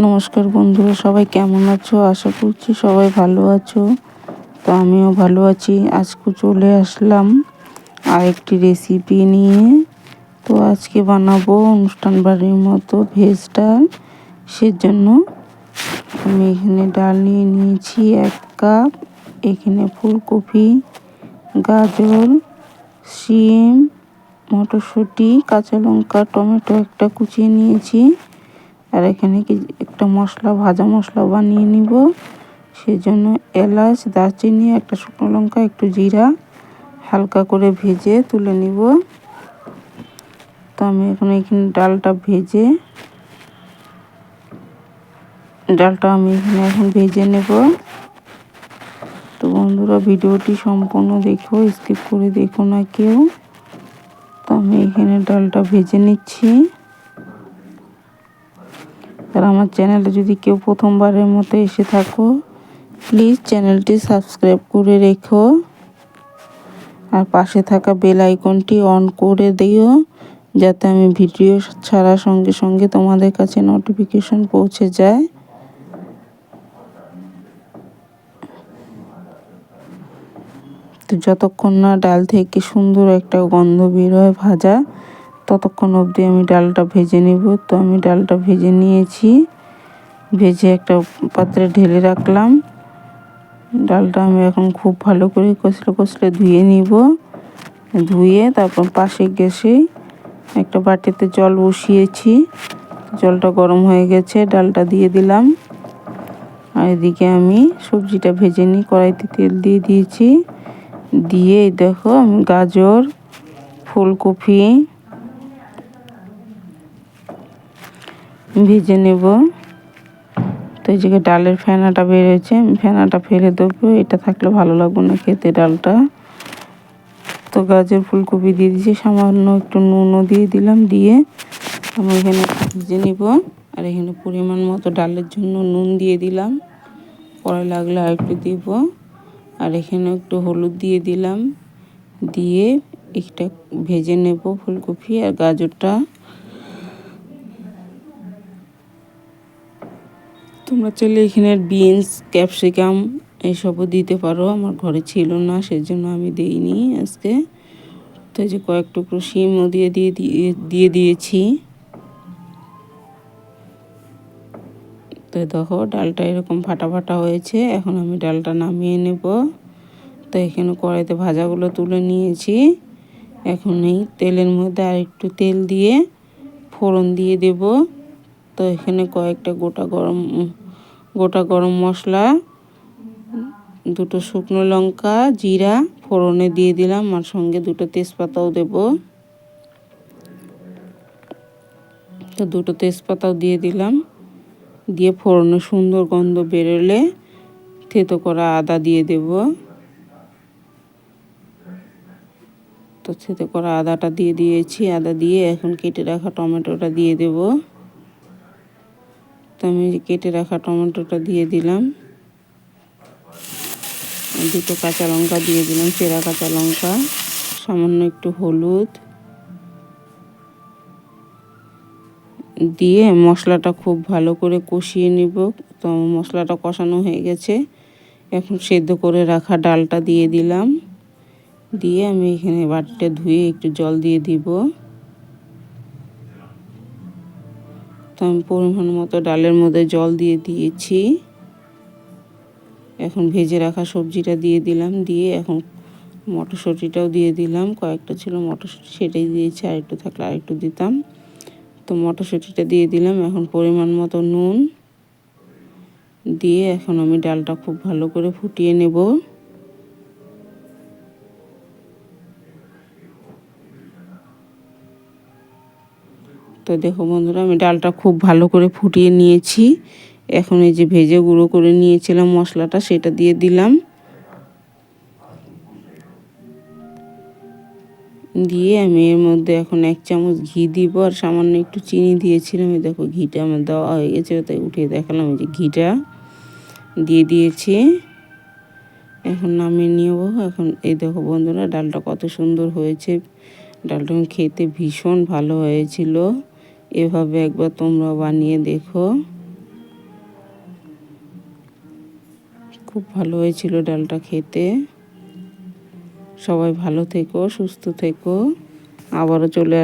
নমস্কার বন্ধুরা, সবাই কেমন আছো? আশা করছি সবাই ভালো আছো। তো আমিও ভালো আছি। আজকে চলে আসলাম আরেকটি রেসিপি নিয়ে। তো আজকে বানাবো অনুষ্ঠান বাড়ির মতো ভেজ ডাল। সেজন্য আমি এখানে ডাল নিয়ে নিয়েছি এক কাপ। এখানে ফুলকপি, গাজর, শিম, মটরশুঁটি, কাঁচা লঙ্কা, টমেটো একটা কুচিয়ে নিয়েছি। আর এখানে কি একটা মশলা, ভাজা মশলা বানিয়ে নিব। সেজন্য এলাচ, দারচিনি, একটা শুকনো লঙ্কা, একটু জিরা হালকা করে ভেজে তুলে নিব। তো আমি এখন এখানে ডালটা ভেজে, ডালটা আমি এখানে এখন ভেজে নেব। তো বন্ধুরা, ভিডিওটি সম্পূর্ণ দেখো, স্কিপ করে দেখো না কেউ। তো আমি এখানে ডালটা ভেজে নিচ্ছি। আর আমার চ্যানেলে যদি কেউ প্রথমবারের মতো এসে থাকো প্লিজ চ্যানেলটি সাবস্ক্রাইব করে রেখো। আর পাশে থাকা বেল আইকনটি অন করে দিও, যাতে আমি ভিডিও ছাড়ার সঙ্গে সঙ্গে তোমাদের কাছে নোটিফিকেশন পৌঁছে যায়। তো যতক্ষণ না ডাল থেকে সুন্দর একটা গন্ধ বের হয় ভাজা ততক্ষণ অবধি আমি ডালটা ভেজে নেব। তো আমি ডালটা ভেজে নিয়েছি। ভেজে একটা পাত্রে ঢেলে রাখলাম। ডালটা আমি এখন খুব ভালো করে কষলে কষলে ধুয়ে নিব। ধুয়ে তারপর পাশে গ্যাসে একটা বাটিতে জল বসিয়েছি। জলটা গরম হয়ে গেছে, ডালটা দিয়ে দিলাম। আর এদিকে আমি সবজিটা ভেজে নিই, কড়াইতে তেল দিয়ে দিয়েছি। দিয়ে দেখো আমি গাজর, ফুলকপি ভেজে নেব। তো এই জায়গায় ডালের ফেনাটা আমি ফেনাটা ফেলে দেবো। এটা থাকলে ভালো লাগবে না খেতে ডালটা। তো গাজর ফুলকপি দিয়ে দিয়েছি, সামান্য একটু নুনও দিয়ে দিলাম, দিয়ে আমি এখানে ভেজে নিব। আর এখানে পরিমাণ মতো ডালের জন্য নুন দিয়ে দিলাম। পরে লাগলে আর একটু দিব। আর এখানে একটু হলুদ দিয়ে দিলাম। দিয়ে একটা ভেজে নেব ফুলকপি আর গাজরটা। তোমরা চাইলে এখানে বিনস, ক্যাপসিকাম এইসবও দিতে পারো। আমার ঘরে ছিল না, সেজন্য আমি দিইনি আজকে। তো যে কয়েক টুকরো শিমও দিয়ে দিয়ে দিয়ে দিয়েছি। তো দেখো, ডালটা এরকম ফাটা ফাটা হয়েছে। এখন আমি ডালটা নামিয়ে নেব। তো এখানে কড়াইতে ভাজাগুলো তুলে নিয়েছি। এখন এই তেলের মধ্যে আর একটু তেল দিয়ে ফোড়ন দিয়ে দেব। তো এখানে কয়েকটা গোটা গরম গোটা গরম মশলা, দুটো শুকনো লঙ্কা, জিরা, ফোড়নে দিয়ে দিলাম আর সঙ্গে দুটো তেজপাতাও দেব। তো দুটো তেজপাতাও দিয়ে দিলাম। দিয়ে ফোড়নে সুন্দর গন্ধ বেরোলে থেতো করা আদা দিয়ে দেব। তো থেতো করা আদাটা দিয়ে দিয়েছি। আদা দিয়ে এখন কেটে রাখা টমেটোটা দিয়ে দেব। তো আমি কেটে রাখা টমেটোটা দিয়ে দিলাম। দুটো কাঁচা লঙ্কা দিয়ে দিলাম, চেরা কাঁচা লঙ্কা, সামান্য একটু হলুদ। দিয়ে মশলাটা খুব ভালো করে কষিয়ে নিব। তো মশলাটা কষানো হয়ে গেছে। এখন সেদ্ধ করে রাখা ডালটা দিয়ে দিলাম। দিয়ে আমি এখানে বাটিটা ধুয়ে একটু জল দিয়ে দিব। তো আমি পরিমাণ মতো ডালের মধ্যে জল দিয়ে দিয়েছি। এখন ভেজে রাখা সবজিটা দিয়ে দিলাম, দিয়ে এখন মটরশুঁটিটাও দিয়ে দিলাম। কয়েকটা ছিল মটরশুঁটি, সেটাই দিয়েছি, আর একটু থাকলে আর একটু দিতাম। তো মটরশুঁটিটা দিয়ে দিলাম, এখন পরিমাণ মতো নুন। দিয়ে এখন আমি ডালটা খুব ভালো করে ফুটিয়ে নেব। তো দেখো বন্ধুরা, আমি ডালটা খুব ভালো করে ফুটিয়ে নিয়েছি। এখন এই যে ভেজে গুঁড়ো করে নিয়েছিলাম মশলাটা, সেটা দিয়ে দিলাম। দিয়ে আমি এর মধ্যে এখন এক চামচ ঘি দিব, আর সামান্য একটু চিনি দিয়েছিলাম। দেখো, ঘিটা আমার দেওয়া হয়ে গেছে, তাই উঠিয়ে দেখালাম যে ঘিটা। দিয়ে দিয়েছি। এখন নামিয়ে নিয়ে নিব। এখন এই দেখো বন্ধুরা, ডালটা কত সুন্দর হয়েছে। ডালটা খেতে ভীষণ ভালো হয়েছিল। এভাবে একবার তোমরা বানিয়ে দেখো। খুব ভালো হয়েছিল ডালটা খেতে। সবাই ভালো থেকো, সুস্থ থেকো। আবারও চলে